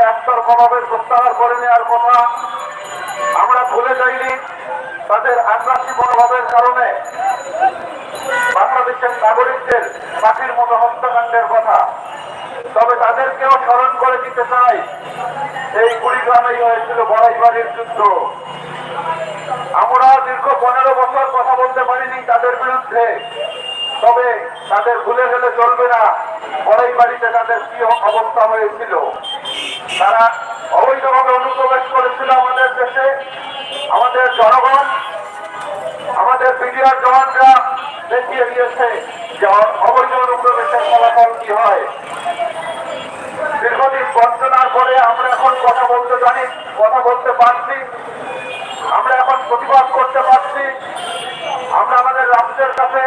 একতরফাভাবে প্রত্যাহার আমরা যুদ্ধ। আমরা দীর্ঘ পনেরো বছর কথা বলতে পারিনি তাদের বিরুদ্ধে, তবে তাদের ভুলে গেলে চলবে না। বড়াই বাড়িতে তাদের কি অবস্থা হয়েছিল? তারা অবৈধভাবে অনুপ্রবেশ করেছিল আমাদের দেশে, আমাদের জনগণ, আমাদের বিডিআর জওয়ানরা দেখিয়ে দিয়েছে যে অবৈধ অনুপ্রবেশের ফলাফল কি হয়। দীর্ঘদিন বঞ্চনার পরে আমরা এখন কথা বলতে জানি, কথা বলতে পারছি, আমরা এখন প্রতিবাদ করতে পারছি, আমরা আমাদের রাষ্ট্রের কাছে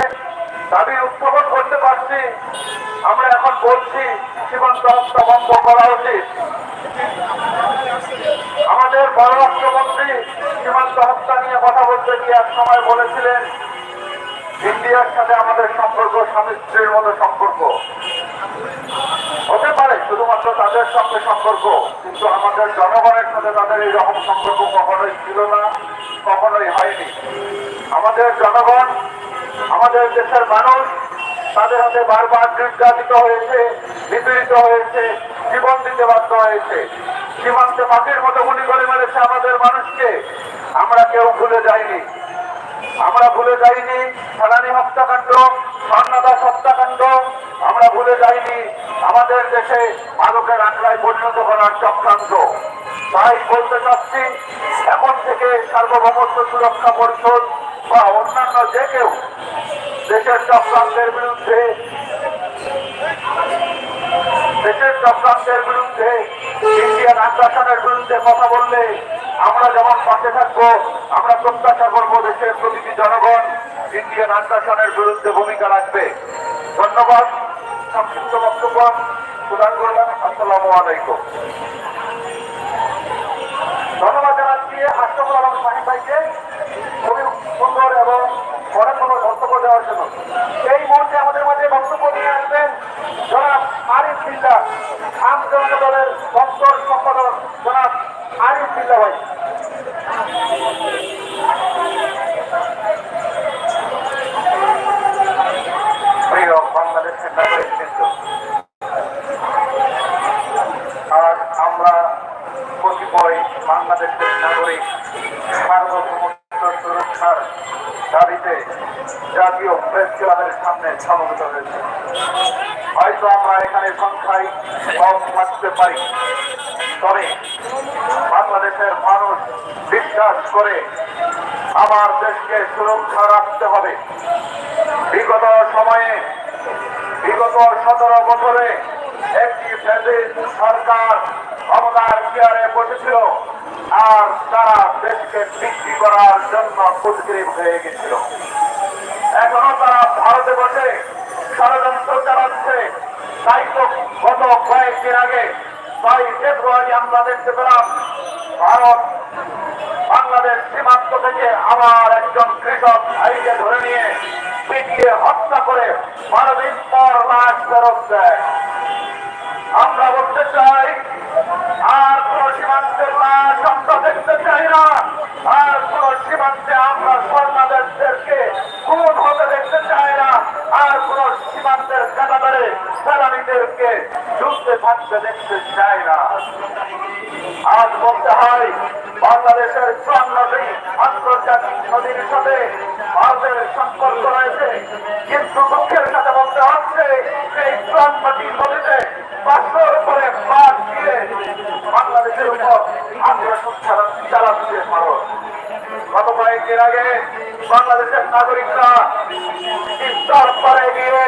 দাবি উত্থাপন করতে পারছি, আমরা এখন বলছি সীমান্ত হত্যা বন্ধ করা উচিত। আমাদের পররাষ্ট্রমন্ত্রী সীমান্ত হত্যা নিয়ে কথা বলতে গিয়ে এক সময় বলেছিলেন, ইন্ডিয়ার সাথে আমাদের সম্পর্ক স্বামী স্ত্রীর মতো সম্পর্ক। হতে পারে, শুধুমাত্র তাদের সঙ্গে সম্পর্ক, কিন্তু আমাদের জনগণের সাথে তাদের এই রকম সম্পর্ক কখনোই ছিল না, কখনোই হয়নি। আমাদের জনগণ, আমাদের দেশের মানুষ তাদের হাতে বারবার নির্যাতিত হয়েছে নিপীড়িত হয়েছে, জীবন দিতে বাধ্য হয়েছে। সীমান্তে পাখির মতো গুলি করে মেরেছে আমাদের মানুষকে। আমরা কেউ ভুলে যাইনি। আমরা ভুলে যাইনি ফেলানি হত্যাকাণ্ড স্বর্ণদাস হত্যাকাণ্ড। আমরা ভুলে যাইনি আমাদের দেশে মাদকের আঁকড়ায় পরিণত করার চক্রান্ত। তাই বলতে চাচ্ছি, এখন থেকে সার্বভৌমত্ব সুরক্ষা পরিষদ বা অন্যান্য যে কেউ দেশের চক্রান্তের বিরুদ্ধে, দেশের চক্রান্তের বিরুদ্ধে, ইন্ডিয়ান আগ্রাসনের বিরুদ্ধে কথা বললে আমরা যেমন পাশে থাকব, আমরা প্রত্যাশা করব দেশের প্রতিটি জনগণ ইন্ডিয়ান আগ্রাসনের বিরুদ্ধে ভূমিকা রাখবে। ধন্যবাদ। সংক্ষিপ্ত বক্তব্য। প্রদান করলাম। আসসালামু আলাইকুম। ধন্যবাদ জানাচ্ছি হাস্যকর এবং শাহিন ভাইকে। খুবই সুন্দর এবং বক্তব্য দেওয়ার জন্য এই মুহূর্তে আমাদের মাঝে বক্তব্য নিয়ে আসবেন জনাব আরিফ বিল্লা, আম জনতা দলের দপ্তর সম্পাদক জনাব আরিফ বিল্লা ভাই। বাংলাদেশের নাগরিক কিন্তু আর আমরা কতিপয় বাংলাদেশের নাগরিক সার্বভৌমত্ব সুরক্ষার দাবিতে জাতীয় প্রেস ক্লাবের সামনে সমবেত হয়েছে। হয়তো আমরা এখানে সংখ্যায় কম থাকতে পারি। তবে বাংলাদেশের মানুষ বিশ্বাস করে আমার দেশকে সুরক্ষা রাখতে হবে। বিগত সময়ে, বিগত সতেরো বছরে একটি ফ্যাসিস্ট সরকার ক্ষমতার চেয়ারে বসেছিল। আর দেশকে বিক্রি করার জন্য উদ্গ্রীব হয়ে গেছিল। এখনও তারা ভারতে বসে ষড়যন্ত্র চালাচ্ছে। গত কয়েকদিন আগে ছয় ফেব্রুয়ারি আমরা দেখতে পেলাম, ভারত বাংলাদেশ সীমান্ত থেকে আবার একজন কৃষক ভাইকে ধরে নিয়ে পিটিয়ে হত্যা করে দিন পর লাশ ফেরত দেয়। আমরা বলতে চাই আর কোন সীমান্তের লাশ আমরা দেখতে চাই না। আর কোন সীমান্তে আমরা স্বর্ণাদেশদেরকে খুন হতে দেখতে চাই না। আর কোন সীমান্তের কাটাতারে সেনানীদেরকে যুদ্ধে থাকতে দেখতে চাই না। আজ বলতে হয়, বাংলাদেশের চুয়ান্ন আন্তর্জাতিক নদীর সাথে ভারতের সম্পর্ক রয়েছে। কিন্তু দুঃখের সাথে বলতে হচ্ছে, এই চুয়ান্নটি নদীতে পাঁচশোর উপরে বাদ দিয়ে বাংলাদেশের উপর আগ্রাসন চালাচ্ছে ভারত। গত কয়েকদিন আগে বাংলাদেশের নাগরিকরা ইফতার পরে গিয়ে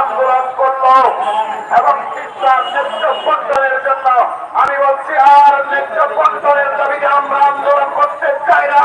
আন্দোলন করল এবং ইসলাম নেতৃত্ব বন্টনের জন্য আমি বলছি, আর নেতৃত্ব বন্টনের দাবিতে আমরা আন্দোলন করতে চাই না।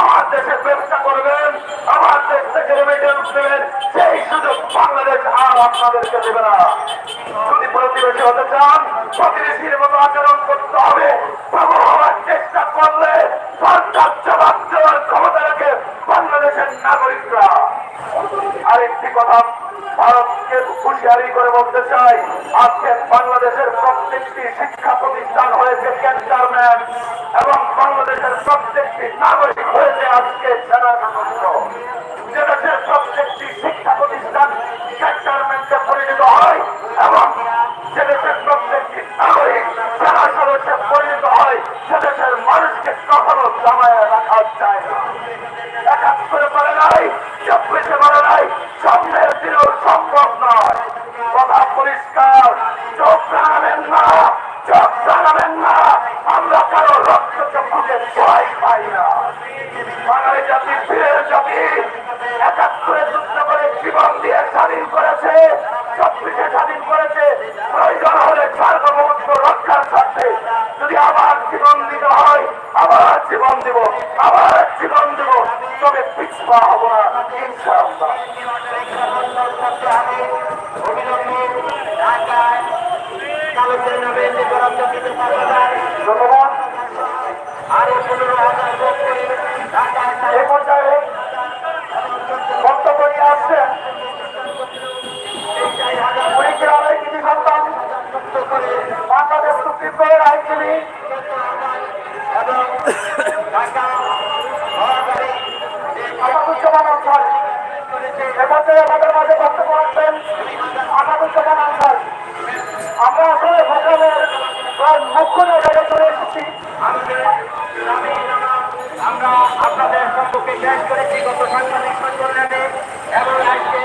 আমার দেশে ব্যবসা করবেন, আমার দেশ থেকে দেবেন সেই সুযোগ বাংলাদেশ আর আপনাদেরকে দেবে না। যদি প্রতিবেশী হতে চান, প্রতিবেশীর মতো আচরণ করতে হবে। প্রবল চেষ্টা করলে সরকার জবাব দেওয়ার ক্ষমতা রাখে বাংলাদেশের নাগরিকরা। আরেকটি কথা ভারতকে হুঁশিয়ারি করে বলতে চাই, আজকে বাংলাদেশের প্রত্যেকটি শিক্ষা প্রতিষ্ঠান হয়েছে ক্যান্টারম্যান এবং বাংলাদেশের প্রত্যেকটি নাগরিক হয়েছে আজকে সেনা সদস্য প্রত্যেকটি শিক্ষা প্রতিষ্ঠান পরিণত হয় এবং যে দেশের প্রত্যেকটি নাগরিক সেনা সদস্যে পরিণত হয় দেশের মানুষকে কখনো জামায় সম্ভব নয়। কথা পরিষ্কার, চোখ রাঙাবেন না, চোখ রাঙাবেন না। আমরা কারও রক্ত চক্ষুকে ভয় পাই না। বাঙালি জাতি, ফিরে জাতি, একাত্তরে যুদ্ধ করে জীবন দিয়ে স্বাধীন করেছে, চব্বিশে স্বাধীন করেছে। প্রয়োজন হলে সার্বভৌমত্ব রক্ষার স্বার্থে যদি আবার জীবন দিতে হয়, আবার জীবন দিব, আবার জীবন দিব, তবে পিছপা হব না, ইনশাআল্লাহ। কোর্টের আইনজীবী আসাদুজ্জামান আনসার এ পর্যায়ে আমাদের মাঝে বক্তব্য রাখবেন আসাদুজ্জামান আনসার আমরা আসলে প্রায় মুখ্য জায়গায় চলে এসেছি আমরা আপনাদের সম্পর্কে শেষ করেছি গত সাংবাদিক সম্মেলনে। এবং আজকে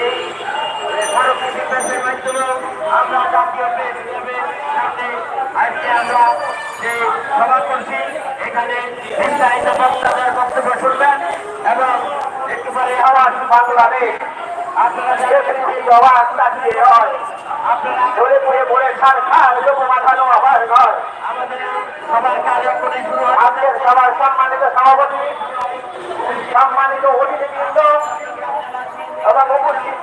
এই দিবসের মাধ্যমে আমরা জাতীয় প্রেস ক্লাবের সভা করছি এখানে বিস্তারিত বক্তাদের বক্তব্য শুনবেন এবং একটু পরে আওয়াজ বাংলাদেশ আপনারা আওয়াজ তাকিয়ে হয়। আপনারা ধরে পড়ে পড়ে খান খান লোক মাথানো আবার নয় আমাদের সবার কাজ করে শুরু হয়। সবার সম্মানিত সভাপতি, সম্মানিত অতিথিবৃন্দ এবং উপস্থিত